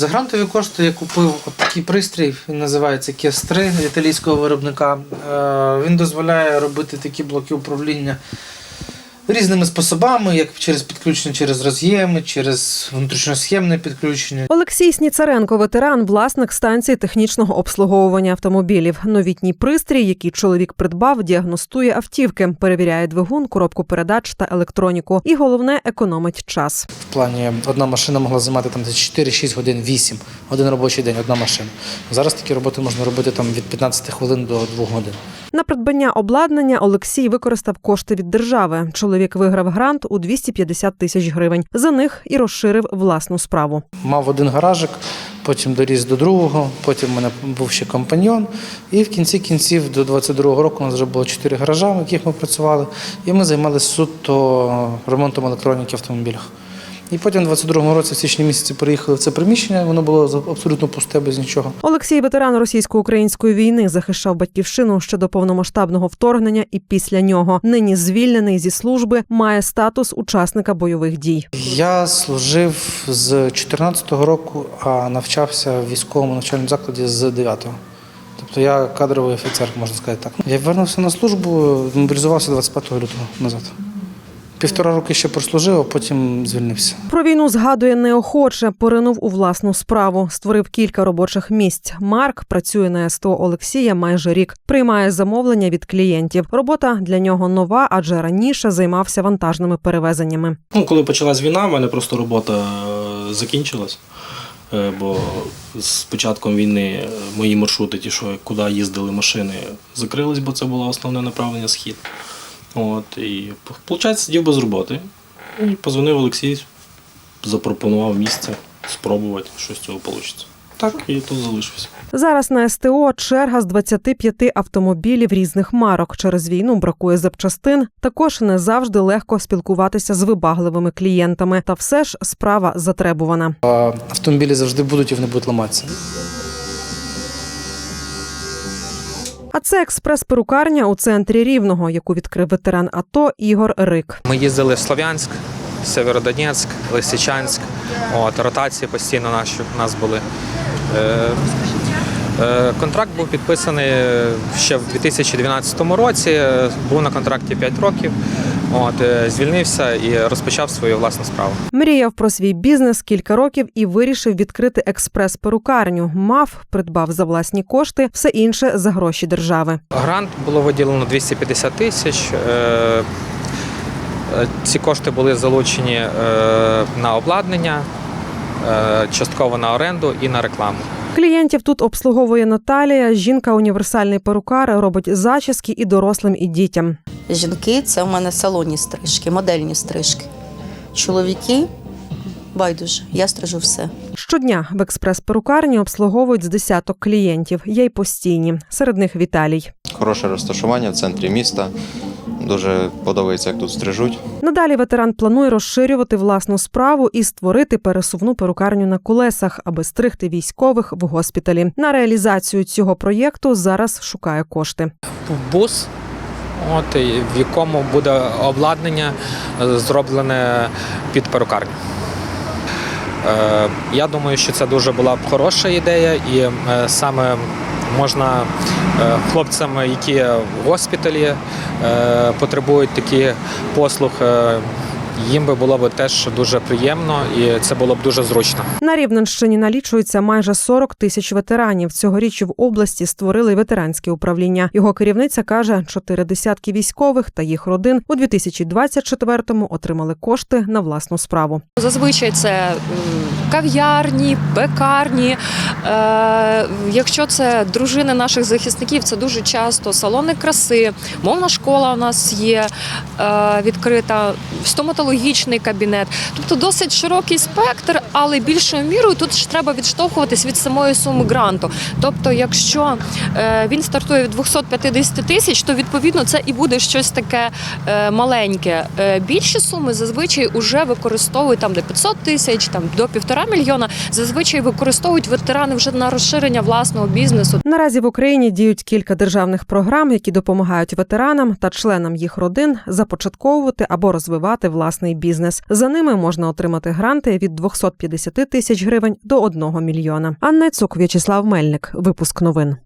За грантові кошти я купив такий пристрій, він називається КЕС 3 італійського виробника. Е, Він дозволяє робити такі блоки управління різними способами, як через підключення через роз'єми, через внутрішньосхемне підключення. Олексій Сніцаренко, ветеран, власник станції технічного обслуговування автомобілів. Новітній пристрій, який чоловік придбав, діагностує автівки, перевіряє двигун, коробку передач та електроніку. І головне економить час. В плані одна машина могла займати там десь 4-6 годин, 8, один робочий день, одна машина. Зараз такі роботи можна робити там від 15 хвилин до 2 годин. На придбання обладнання Олексій використав кошти від держави. Чоловік виграв грант у 250 тисяч гривень. За них і розширив власну справу. Мав один гаражик, потім доріс до другого, потім в мене був ще компаньйон. І в кінці кінців до 22-го року у нас вже було чотири гаража, в яких ми працювали, і ми займалися суто ремонтом електроніки в. І потім в 22-му році, в січні місяці, переїхали в це приміщення, воно було абсолютно пусте, без нічого. Олексій, ветеран російсько-української війни, захищав батьківщину ще до повномасштабного вторгнення і після нього. Нині звільнений зі служби, має статус учасника бойових дій. Я служив з 14-го року, а навчався в військовому навчальному закладі з 9-го. Тобто я кадровий офіцер, можна сказати так. Я вернувся на службу, мобілізувався 25 лютого назад. Півтора роки ще прослужив, а потім звільнився. Про війну згадує неохоче, поринув у власну справу, створив кілька робочих місць. Марк працює на СТО Олексія майже рік, приймає замовлення від клієнтів. Робота для нього нова, адже раніше займався вантажними перевезеннями. Ну, коли почалась війна, в мене просто робота е, закінчилась. Е, Бо з початком війни е, мої маршрути, ті, що куди їздили машини, закрились, бо це було основне направлення схід. От, і виходить, сидів без роботи. І позвонив Олексій, запропонував місце спробувати, що з цього вийде. Так, і тут залишився. Зараз на СТО черга з 25 автомобілів різних марок. Через війну бракує запчастин. Також не завжди легко спілкуватися з вибагливими клієнтами. Та все ж справа затребувана. Автомобілі завжди будуть і вони будуть ламатися. А це експрес-перукарня у центрі Рівного, яку відкрив ветеран АТО Ігор Рик. Ми їздили в Слов'янськ, Северодонецьк, Лисичанськ. От, ротації постійно наші у нас були. Е, е, контракт був підписаний ще в 2012 році. е, Був на контракті 5 років. От, е, звільнився і розпочав свою власну справу. Мріяв про свій бізнес кілька років і вирішив відкрити експрес-перукарню. Мав, придбав за власні кошти, все інше за гроші держави. Грант було виділено 250 тисяч. Е, е, Ці кошти були залучені на обладнання, частково на оренду і на рекламу. Клієнтів тут обслуговує Наталія. Жінка універсальний перукар, робить зачіски і дорослим, і дітям. Жінки це в мене салонні стрижки, модельні стрижки. Чоловіки байдуже, я стрижу все. Щодня в експрес-перукарні обслуговують з десяток клієнтів. Є й постійні. Серед них Віталій. Хороше розташування в центрі міста. Дуже подобається, як тут стрижуть. Надалі ветеран планує розширювати власну справу і створити пересувну перукарню на колесах, аби стригти військових в госпіталі. На реалізацію цього проєкту зараз шукає кошти. бус, от, в якому буде обладнання е, зроблене під перукарню. Е, Я думаю, що це дуже була б хороша ідея, і е, саме можна хлопцям, які в госпіталі потребують такі послуг, їм би було б теж дуже приємно і це було б дуже зручно. На Рівненщині налічується майже 40 тисяч ветеранів. Цьогоріч в області створили ветеранське управління. Його керівниця каже, чотири десятки військових та їх родин у 2024-му отримали кошти на власну справу. Зазвичай це кав'ярні, пекарні. Е, якщо це дружини наших захисників, це дуже часто салони краси, мовна школа у нас є е, відкрита, стоматологічний кабінет. Тобто досить широкий спектр, але більшою мірою тут ж треба відштовхуватись від самої суми гранту. Тобто, якщо е, він стартує від 250 тисяч, то відповідно це і буде щось таке е, маленьке. Е, Більші суми зазвичай вже використовують там до 500 тисяч, там до півтора мільйона. Зазвичай використовують ветерани вже на розширення власного бізнесу. Наразі в Україні діють кілька державних програм, які допомагають ветеранам та членам їх родин започатковувати або розвивати власний бізнес. За ними можна отримати гранти від 250 тисяч гривень до 1 мільйона. Анна Цук, В'ячеслав Мельник. Випуск новин.